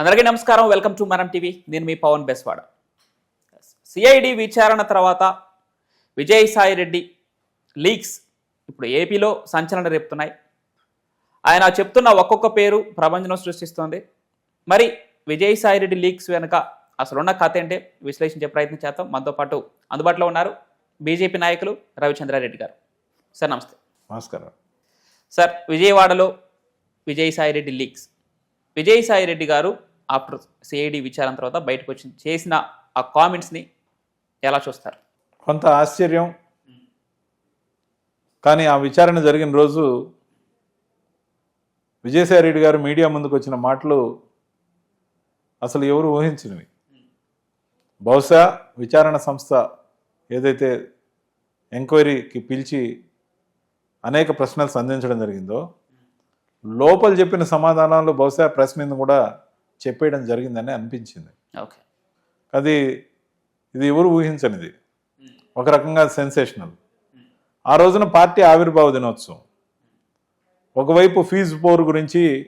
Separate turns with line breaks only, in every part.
అందరికీ నమస్కారం. Welcome to Manam TV. నేను మీ పవన్ బెస్వాడ. సిఐడి విచారణ తర్వాత విజయసాయి రెడ్డి లీక్స్ ఇప్పుడు ఏపీలో సంచలనం రేపుతున్నాయి. ఆయన చెప్తున్న ఒక్కొక్క పేరు ప్రపంచం సృష్టిస్తోంది. మరి విజయసాయి రెడ్డి లీక్స్ వెనుక అసలున్న కథ ఏంటి? విశ్లేషించే ప్రయత్నం చేద్దాం. మనతో పాటు అందుబాటులో ఉన్నారు బీజేపీ నాయకులు రవిచంద్రారెడ్డి గారు. సార్ నమస్తే.
నమస్కారం.
సార్ విజయవాడలో Vijayasai Reddy leaks. Vijayasai Reddy garu after CID విచారణ తర్వాత బయటకు వచ్చి చేసిన ఆ కామెంట్స్ని ఎలా చూస్తారు?
కొంత ఆశ్చర్యం. కానీ ఆ విచారణ జరిగిన రోజు విజయసాయి రెడ్డి గారు మీడియా ముందుకు వచ్చిన మాటలు అసలు ఎవరు ఊహించినవి. బహుశా విచారణ సంస్థ ఏదైతే ఎంక్వైరీకి పిలిచి అనేక ప్రశ్నలు సంధించడం జరిగిందో లోపల చెప్పిన సమాధానాలు బహుశా ప్రెస్ మీద కూడా చెప్పేయడం జరిగిందని అనిపించింది.
ఓకే.
అది ఇది ఎవరు ఊహించనిది. ఒక రకంగా సెన్సేషనల్. ఆ రోజున పార్టీ ఆవిర్భావ దినోత్సవం. ఒకవైపు ఫీజు పోరు గురించి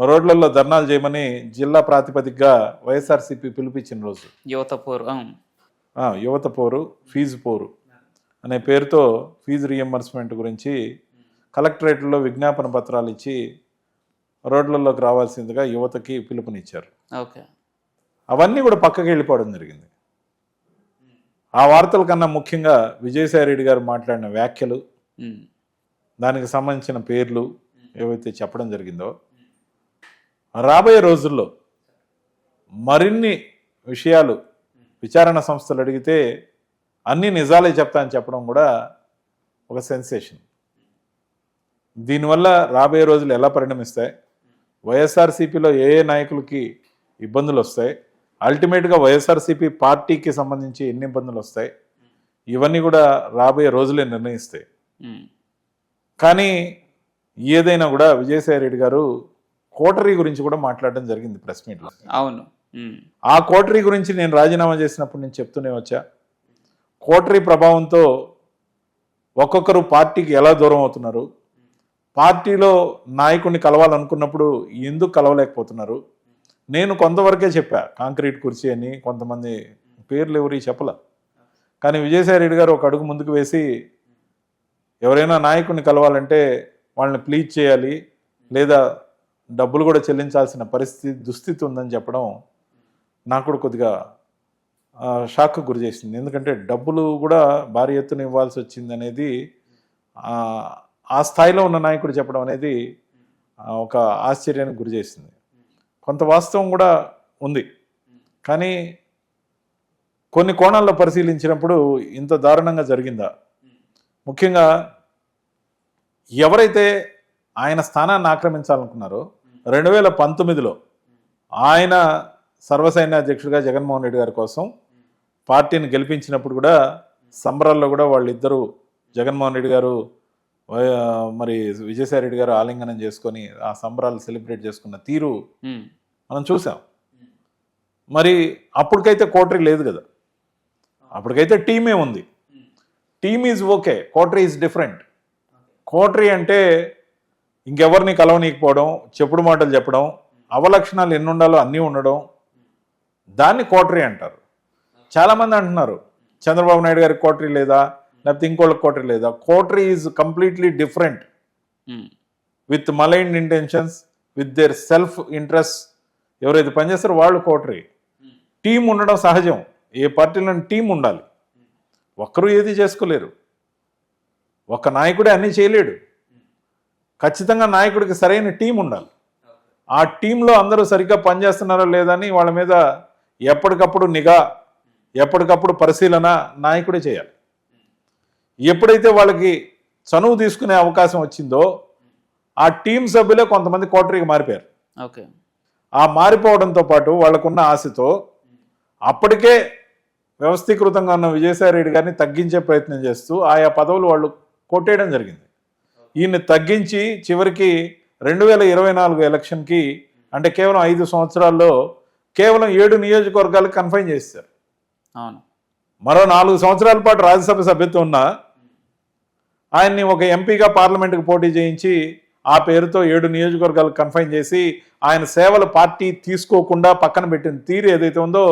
రోడ్లలో ధర్నాలు చేయమని జిల్లా ప్రాతిపదికగా వైఎస్ఆర్సీపీ పిలిపించిన రోజు.
యువత పోరు
యువత పోరు ఫీజు పోరు అనే పేరుతో ఫీజు రియంబర్స్మెంట్ గురించి కలెక్టరేట్లో విజ్ఞాపన పత్రాలు ఇచ్చి రోడ్లలోకి రావాల్సిందిగా యువతకి పిలుపునిచ్చారు.
ఓకే.
అవన్నీ కూడా పక్కకి వెళ్ళిపోవడం జరిగింది. ఆ వార్తల కన్నా ముఖ్యంగా విజయసాయి రెడ్డి గారు మాట్లాడిన వ్యాఖ్యలు దానికి సంబంధించిన పేర్లు ఏవైతే చెప్పడం జరిగిందో రాబోయే రోజుల్లో మరిన్ని విషయాలు విచారణ సంస్థలు అడిగితే అన్ని నిజాలే చెప్తా అని చెప్పడం కూడా ఒక సెన్సేషన్. దీనివల్ల రాబోయే రోజులు ఎలా పరిణమిస్తాయి? వైఎస్ఆర్సీపీలో ఏ ఏ నాయకులకి ఇబ్బందులు వస్తాయి అల్టిమేట్గా వైఎస్ఆర్సీపీ పార్టీకి సంబంధించి ఎన్ని ఇబ్బందులు వస్తాయి ఇవన్నీ కూడా రాబోయే రోజులే నిర్ణయిస్తాయి. కానీ ఏదైనా కూడా విజయసాయి రెడ్డి గారు కోటరీ గురించి కూడా మాట్లాడడం జరిగింది ప్రెస్ మీట్లో.
అవును.
ఆ కోటరీ గురించి నేను రాజీనామా చేసినప్పుడు నేను చెప్తూనే వచ్చా. కోటరీ ప్రభావంతో ఒక్కొక్కరు పార్టీకి ఎలా దూరం అవుతున్నారు పార్టీలో నాయకుడిని కలవాలనుకున్నప్పుడు ఎందుకు కలవలేకపోతున్నారు? నేను కొంతవరకే చెప్పా కాంక్రీట్ కుర్చీ అని కొంతమంది పేర్లు ఎవరి చెప్పలా. కానీ విజయసాయి రెడ్డి గారు ఒక అడుగు ముందుకు వేసి ఎవరైనా నాయకుడిని కలవాలంటే వాళ్ళని ప్లీజ్ చేయాలి లేదా డబ్బులు కూడా చెల్లించాల్సిన పరిస్థితి దుస్థితి ఉందని చెప్పడం నాకు కూడా కొద్దిగా షాక్ షాక్కు గురి చేసింది. ఎందుకంటే డబ్బులు కూడా భారీ ఎత్తున ఇవ్వాల్సి వచ్చింది అనేది ఆ, స్థాయిలో ఉన్న నాయకుడు చెప్పడం అనేది ఒక ఆశ్చర్యానికి గురి చేసింది. కొంత వాస్తవం కూడా ఉంది. కానీ కొన్ని కోణాల్లో పరిశీలించినప్పుడు ఇంత దారుణంగా జరిగిందా? ముఖ్యంగా ఎవరైతే ఆయన స్థానాన్ని ఆక్రమించాలనుకున్నారో రెండు వేల పంతొమ్మిదిలో ఆయన సర్వసైన్య అధ్యక్షుడిగా జగన్మోహన్ రెడ్డి గారి కోసం పార్టీని గెలిపించినప్పుడు కూడా సంబరాల్లో కూడా వాళ్ళిద్దరూ జగన్మోహన్ రెడ్డి గారు మరి విజయసాయి రెడ్డి గారు ఆలింగనం చేసుకొని ఆ సంబరాలు సెలబ్రేట్ చేసుకున్న తీరు మనం చూసాం. మరి అప్పటికైతే కోటరీ లేదు కదా. అప్పటికైతే టీమే ఉంది. Team is okay coterie is different. Coterie అంటే ఇంకెవరిని కలవనీకపోవడం చెప్పుడు మాటలు చెప్పడం అవలక్షణాలు ఎన్ని ఉండాలో అన్నీ ఉండడం దాన్ని కోటరీ అంటారు. చాలామంది అంటున్నారు చంద్రబాబు నాయుడు గారికి కోటరీ లేదా? లేకపోతే ఇంకోళ్ళకి కోటరీ లేదా coterie is completely different with malign intentions with their self interest ఎవరైతే పనిచేస్తారో వాళ్ళు కోటరీ టీం ఉండడం సహజం. ఏ పార్టీలో టీం ఉండాలి. ఒక్కరూ ఏది చేసుకోలేరు. ఒక్క నాయకుడే అన్నీ చేయలేడు. ఖచ్చితంగా నాయకుడికి సరైన టీం ఉండాలి. ఆ టీంలో అందరూ సరిగ్గా పనిచేస్తున్నారో లేదని వాళ్ళ మీద ఎప్పటికప్పుడు నిఘా ఎప్పటికప్పుడు పరిశీలన నాయకుడే చేయాలి. ఎప్పుడైతే వాళ్ళకి చనువు తీసుకునే అవకాశం వచ్చిందో ఆ టీం సభ్యులే కొంతమంది కోటరీకి మారిపోయారు.
ఓకే.
ఆ మారిపోవడంతో పాటు వాళ్ళకున్న ఆశతో అప్పటికే వ్యవస్థీకృతంగా ఉన్న విజయసాయి రెడ్డి గారిని తగ్గించే ప్రయత్నం చేస్తూ ఆయా పదవులు వాళ్ళు కొట్టేయడం జరిగింది. ఈయన్ని తగ్గించి చివరికి రెండు వేల ఇరవై నాలుగు ఎలక్షన్కి అంటే కేవలం ఐదు సంవత్సరాల్లో కేవలం ఏడు నియోజకవర్గాలకు కన్ఫైన్ చేశారు.
అవును.
మరో నాలుగు సంవత్సరాల పాటు రాజ్యసభ సభ్యత్వం ఉన్న ఆయన్ని ఒక ఎంపీగా పార్లమెంటుకు పోటీ చేయించి ఆ పేరుతో ఏడు నియోజకవర్గాలు కన్ఫైన్ చేసి ఆయన సేవల పార్టీ తీసుకోకుండా పక్కన పెట్టిన తీరు ఏదైతే ఉందో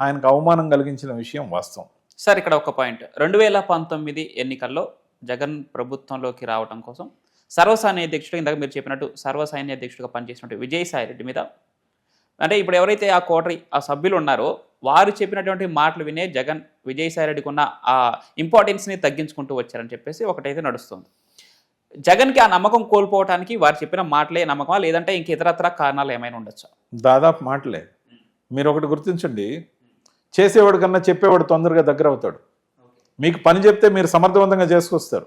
ఆయనకు అవమానం కలిగించిన విషయం వాస్తవం.
సార్ ఇక్కడ ఒక పాయింట్. రెండు వేల పంతొమ్మిది ఎన్నికల్లో జగన్ ప్రభుత్వంలోకి రావడం కోసం సర్వసైన్య అధ్యక్షుడు ఇందాక మీరు చెప్పినట్టు సర్వసైన్య అధ్యక్షుడిగా పనిచేసినట్టు విజయసాయి రెడ్డి మీద. అంటే ఇప్పుడు ఎవరైతే ఆ కోటరీ ఆ సభ్యులు ఉన్నారో వారు చెప్పినటువంటి మాటలు వినే జగన్ విజయసాయిరెడ్డికి ఉన్న ఆ ఇంపార్టెన్స్ని తగ్గించుకుంటూ వచ్చారని చెప్పేసి ఒకటైతే నడుస్తుంది. జగన్కి ఆ నమ్మకం కోల్పోవడానికి వారు చెప్పిన మాటలే నమ్మకమా? లేదంటే ఇంక ఇతరత్ర కారణాలు ఏమైనా ఉండొచ్చా?
దాదాపు మాటలే. మీరు ఒకటి గుర్తించండి. చేసేవాడు కన్నా చెప్పేవాడు తొందరగా దగ్గర అవుతాడు. మీకు పని చెప్తే మీరు సమర్థవంతంగా చేసుకొస్తారు.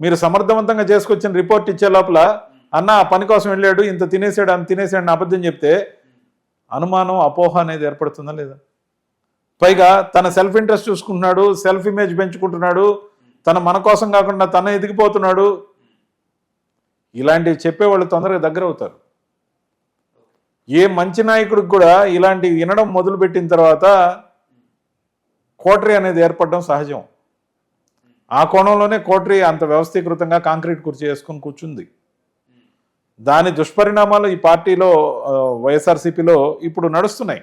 మీరు సమర్థవంతంగా చేసుకొచ్చిన రిపోర్ట్ ఇచ్చే లోపల అన్న ఆ పని కోసం వెళ్ళాడు ఇంత తినేసాడు అంత తినేసాడు అని అబద్ధం చెప్తే అనుమానం అపోహ అనేది ఏర్పడుతుందా లేదా? పైగా తన సెల్ఫ్ ఇంట్రెస్ట్ చూసుకుంటున్నాడు సెల్ఫ్ ఇమేజ్ పెంచుకుంటున్నాడు తన మన కోసం కాకుండా తన ఎదిగిపోతున్నాడు. ఇలాంటివి చెప్పేవాళ్ళు తొందరగా దగ్గర అవుతారు ఏ మంచి నాయకుడికి కూడా ఇలాంటివి వినడం మొదలుపెట్టిన తర్వాత కోటరీ అనేది ఏర్పడడం సహజం. ఆ కోణంలోనే కోటరీ అంత వ్యవస్థీకృతంగా కాంక్రీట్ కుర్చీ వేసుకొని కూర్చుంది. దాని దుష్పరిణామాలు ఈ పార్టీలో వైఎస్ఆర్సీపీలో ఇప్పుడు నడుస్తున్నాయి.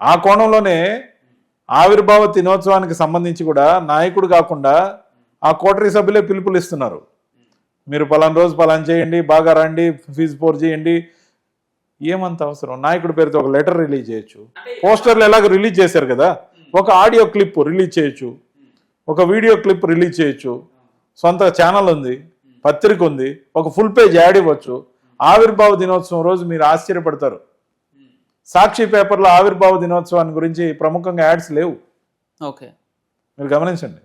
ఆ కోణంలోనే ఆవిర్భావ దినోత్సవానికి సంబంధించి కూడా నాయకుడు కాకుండా ఆ కోటరీ సభ్యులే పిలుపులు ఇస్తున్నారు. మీరు పలానా రోజు పలానా చేయండి బాగా రండి ఫీజు పోర్ చేయండి ఏమంత అవసరం? నాయకుడి పేరుతో ఒక లెటర్ రిలీజ్ చేయొచ్చు. పోస్టర్లు ఎలాగో రిలీజ్ చేశారు కదా? ఒక ఆడియో క్లిప్ రిలీజ్ చేయొచ్చు. ఒక వీడియో క్లిప్ రిలీజ్ చేయొచ్చు. సొంత ఛానల్ ఉంది పత్రిక ఉంది ఒక ఫుల్ పేజ్ యాడ్ ఇవ్వచ్చు. ఆవిర్భావ దినోత్సవం రోజు మీరు ఆశ్చర్యపడతారు. సాక్షి పేపర్లో ఆవిర్భావ దినోత్సవాన్ని గురించి ప్రముఖంగా యాడ్స్ లేవు.
ఓకే.
మీరు గమనించండి.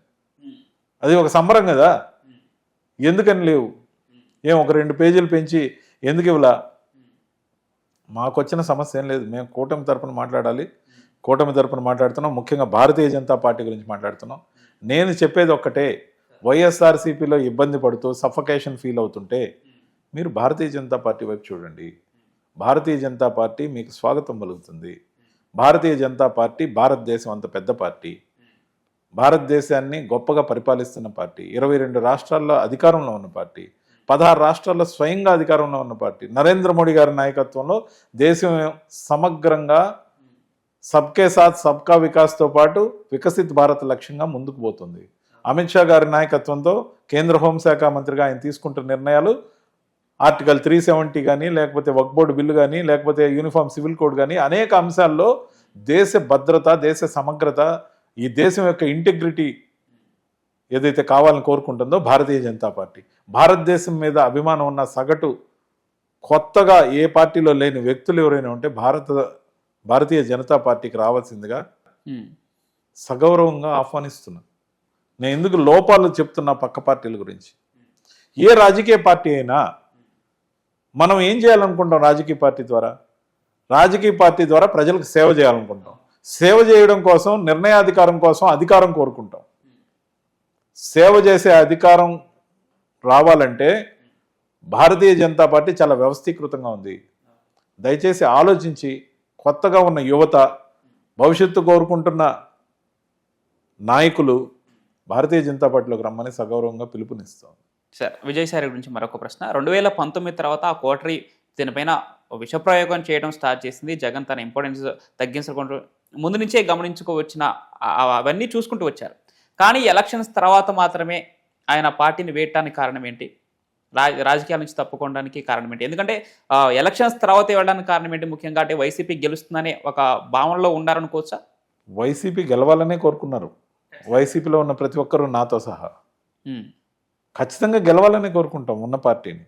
అది ఒక సంబరం కదా. ఎందుకని లేవు? ఏం ఒక రెండు పేజీలు పెంచి ఎందుకు ఇవ్వలా? మాకు వచ్చిన సమస్య ఏం లేదు. మేము కూటమి తరపున మాట్లాడాలి. కూటమి తరపున మాట్లాడుతున్నాం. ముఖ్యంగా భారతీయ జనతా పార్టీ గురించి మాట్లాడుతున్నాం. నేను చెప్పేది ఒక్కటే. వైఎస్ఆర్సీపీలో ఇబ్బంది పడుతూ సఫకేషన్ ఫీల్ అవుతుంటే మీరు భారతీయ జనతా పార్టీ వైపు చూడండి. భారతీయ జనతా పార్టీ మీకు స్వాగతం పలుకుతుంది. భారతీయ జనతా పార్టీ భారతదేశం అంత పెద్ద పార్టీ. భారతదేశాన్ని గొప్పగా పరిపాలిస్తున్న పార్టీ. ఇరవై రెండు రాష్ట్రాల్లో అధికారంలో ఉన్న పార్టీ. పదహారు రాష్ట్రాల్లో స్వయంగా అధికారంలో ఉన్న పార్టీ. నరేంద్ర మోడీ గారి నాయకత్వంలో దేశం సమగ్రంగా సబ్కే సాత్ సబ్కా వికాస్తో పాటు వికసిత్ భారత్ లక్ష్యంగా ముందుకు పోతుంది. అమిత్ షా గారి నాయకత్వంతో కేంద్ర హోంశాఖ మంత్రిగా ఆయన తీసుకుంటున్న నిర్ణయాలు ఆర్టికల్ త్రీ సెవెంటీ కానీ లేకపోతే వక్ బోర్డు బిల్లు కానీ లేకపోతే యూనిఫామ్ సివిల్ కోడ్ కానీ అనేక అంశాల్లో దేశ భద్రత దేశ సమగ్రత ఈ దేశం యొక్క ఇంటిగ్రిటీ ఏదైతే కావాలని కోరుకుంటుందో భారతీయ జనతా పార్టీ. భారతదేశం మీద అభిమానం ఉన్న సగటు కొత్తగా ఏ పార్టీలో లేని వ్యక్తులు ఎవరైనా ఉంటే భారత భారతీయ జనతా పార్టీకి రావాల్సిందిగా. సగౌరవంగా ఆహ్వానిస్తున్నా నేను ఎందుకు లోపాలు చెప్తున్నా పక్క పార్టీల గురించి? ఏ రాజకీయ పార్టీ అయినా మనం ఏం చేయాలనుకుంటాం రాజకీయ పార్టీ ద్వారా? రాజకీయ పార్టీ ద్వారా ప్రజలకు సేవ చేయాలనుకుంటాం. సేవ చేయడం కోసం నిర్ణయాధికారం కోసం అధికారం కోరుకుంటాం. సేవ చేసే అధికారం రావాలంటే భారతీయ జనతా పార్టీ చాలా వ్యవస్థీకృతంగా ఉంది. దయచేసి ఆలోచించి కొత్తగా ఉన్న యువత భవిష్యత్తు కోరుకుంటున్న నాయకులు భారతీయ జనతా పార్టీలోకి రమ్మని సగౌరవంగా పిలుపునిస్తాం.
సార్ విజయసాయి గురించి మరొక ప్రశ్న. రెండు వేల పంతొమ్మిది తర్వాత ఆ కోటరీ దీనిపైన విషప్రయోగం చేయడం స్టార్ట్ చేసింది. జగన్ తన ఇంపార్టెన్స్ తగ్గించుకుంటూ ముందు నుంచే గమనించుకోవచ్చిన అవన్నీ చూసుకుంటూ వచ్చారు. కానీ ఎలక్షన్స్ తర్వాత మాత్రమే ఆయన పార్టీని వేయటానికి కారణం ఏంటి? రాజకీయాల నుంచి తప్పుకోవడానికి కారణం ఏంటి? ఎందుకంటే ఎలక్షన్స్ తర్వాత వెళ్ళడానికి కారణం ఏంటి ముఖ్యంగా అంటే వైసీపీ గెలుస్తుందనే ఒక భావనలో ఉన్నారనుకోవచ్చా?
వైసీపీ గెలవాలనే కోరుకున్నారు. వైసీపీలో ఉన్న ప్రతి ఒక్కరూ నాతో సహా. ఖచ్చితంగా గెలవాలని కోరుకుంటాం ఉన్న పార్టీని.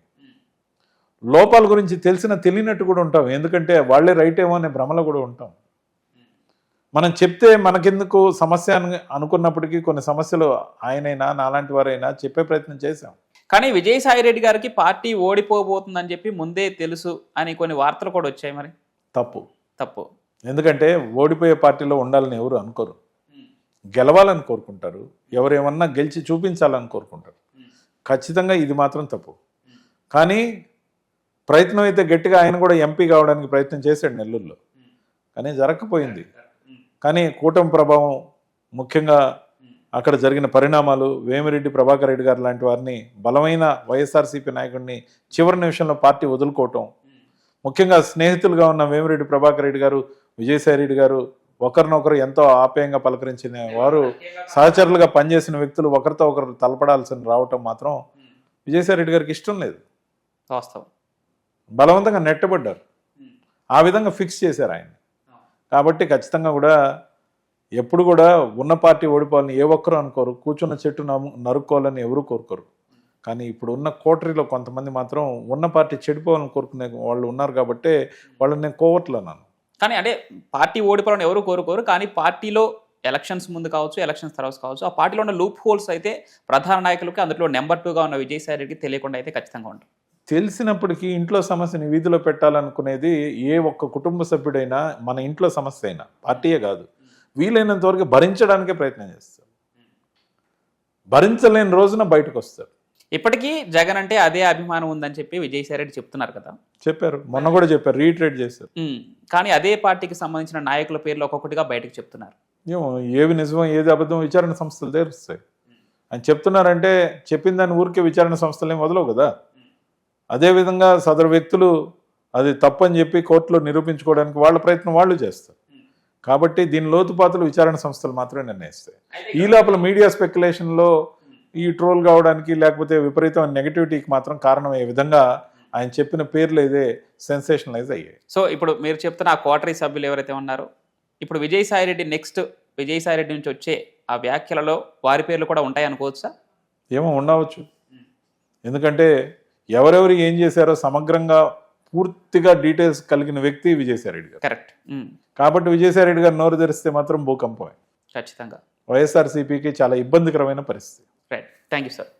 లోపాల గురించి తెలిసిన తెలియనట్టు కూడా ఉంటాం. ఎందుకంటే వాళ్ళే రైట్ ఏమో అనే భ్రమలో కూడా ఉంటాం. మనం చెప్తే మనకెందుకు సమస్య అని అనుకున్నప్పటికీ కొన్ని సమస్యలు ఆయనైనా నాలాంటి వారైనా చెప్పే ప్రయత్నం చేశాం.
కానీ విజయసాయి రెడ్డి గారికి పార్టీ ఓడిపోబోతుందని చెప్పి ముందే తెలుసు అని కొన్ని వార్తలు కూడా వచ్చాయి మరి.
తప్పు.
తప్పు.
ఎందుకంటే ఓడిపోయే పార్టీలో ఉండాలని ఎవరు అనుకోరు. గెలవాలని కోరుకుంటారు. ఎవరు ఏమన్నా గెలిచి చూపించాలని కోరుకుంటారు. ఖచ్చితంగా ఇది మాత్రం తప్పు. కానీ ప్రయత్నం అయితే గట్టిగా ఆయన కూడా ఎంపీ కావడానికి ప్రయత్నం చేశాడు నెల్లూరులో. కానీ జరగకపోయింది కానీ కూటమి ప్రభావం ముఖ్యంగా అక్కడ జరిగిన పరిణామాలు వేమిరెడ్డి ప్రభాకర్ రెడ్డి గారు లాంటి వారిని బలమైన వైఎస్ఆర్సీపీ నాయకుడిని చివరి నిమిషంలో పార్టీ వదులుకోవటం ముఖ్యంగా స్నేహితులుగా ఉన్న వేమిరెడ్డి ప్రభాకర్ రెడ్డి గారు విజయసాయి రెడ్డి గారు ఒకరినొకరు ఎంతో ఆప్యాయంగా పలకరించిన వారు సహచరులుగా పనిచేసిన వ్యక్తులు ఒకరితో ఒకరు తలపడాల్సిన రావటం మాత్రం విజయసాయి రెడ్డి గారికి ఇష్టం లేదు.
వాస్తవం.
బలవంతంగా నెట్టబడ్డారు. ఆ విధంగా ఫిక్స్ చేశారు ఆయన. కాబట్టి ఖచ్చితంగా కూడా ఎప్పుడు కూడా ఉన్న పార్టీ ఓడిపోవాలని ఏ ఒక్కరు అనుకోరు. కూర్చున్న చెట్టు నరుక్కోవాలని ఎవరు కోరుకోరు. కానీ ఇప్పుడు ఉన్న కోటరీలో కొంతమంది మాత్రం ఉన్న పార్టీ చెడిపోవాలని కోరుకునే వాళ్ళు ఉన్నారు కాబట్టి వాళ్ళని నేను కోవట్లు అన్నాను.
కానీ అంటే పార్టీ ఓడిపోవాలని ఎవరు కోరుకోరు కానీ పార్టీలో ఎలక్షన్స్ ముందు కావచ్చు ఎలక్షన్స్ తర్వాత కావచ్చు ఆ పార్టీలో ఉన్న లూప్ హోల్స్ అయితే ప్రధాన నాయకులకి అందులో నెంబర్ టూగా ఉన్న విజయసాయి రెడ్డికి తెలియకుండా అయితే ఖచ్చితంగా ఉంటుంది
తెలిసినప్పటికీ ఇంట్లో సమస్యని వీధిలో పెట్టాలనుకునేది ఏ ఒక్క కుటుంబ సభ్యుడైనా మన ఇంట్లో సమస్య అయినా పార్టీయే కాదు. వీలైనంత వరకు భరించడానికే ప్రయత్నం చేస్తారు. భరించలేని రోజున బయటకు వస్తారు.
ఇప్పటికీ జగన్ అంటే అదే అభిమానం ఉందని చెప్పి విజయసాయి రెడ్డి చెప్తున్నారు కదా.
చెప్పారు. మొన్న కూడా చెప్పారు. రీట్రేట్ చేశారు.
కానీ అదే పార్టీకి సంబంధించిన నాయకుల పేర్లు ఒక్కొక్కటిగా బయటకు చెప్తున్నారు.
ఏమో ఏవి నిజమో ఏది అబద్ధం విచారణ సంస్థలు తెలుస్తాయి అని చెప్తున్నారంటే చెప్పిన దాని ఊరికే విచారణ సంస్థలు ఏం వదలవు కదా. అదేవిధంగా సదరు వ్యక్తులు అది తప్పని చెప్పి కోర్టులో నిరూపించుకోవడానికి వాళ్ళ ప్రయత్నం వాళ్ళు చేస్తారు. కాబట్టి దీని లోతుపాతులు విచారణ సంస్థలు మాత్రమే నిర్ణయిస్తాయి. ఈ లోపల మీడియా స్పెక్యులేషన్లో ఈ ట్రోల్ కావడానికి లేకపోతే విపరీతమైన నెగటివిటీకి మాత్రం కారణం ఏ విధంగా ఆయన చెప్పిన పేర్లు ఇదే సెన్సేషనలైజ్ అయ్యాయి.
సో ఇప్పుడు మీరు చెప్తున్న ఆ కోటరీ సభ్యులు ఎవరైతే ఉన్నారో ఇప్పుడు విజయసాయి రెడ్డి నెక్స్ట్ విజయసాయి రెడ్డి నుంచి వచ్చే ఆ వ్యాఖ్యలలో వారి పేర్లు కూడా ఉంటాయి అనుకోవచ్చా?
ఏమో ఉండవచ్చు. ఎందుకంటే ఎవరెవరు ఏం చేశారో సమగ్రంగా పూర్తిగా డీటెయిల్స్ కలిగిన వ్యక్తి విజయసాయి రెడ్డి గారు.
కరెక్ట్.
కాబట్టి విజయసాయి రెడ్డి గారు నోరు తెరిస్తే మాత్రం భూకంపమే.
ఖచ్చితంగా.
వైఎస్ఆర్సీపీకి చాలా ఇబ్బందికరమైన పరిస్థితి.
Right thank you sir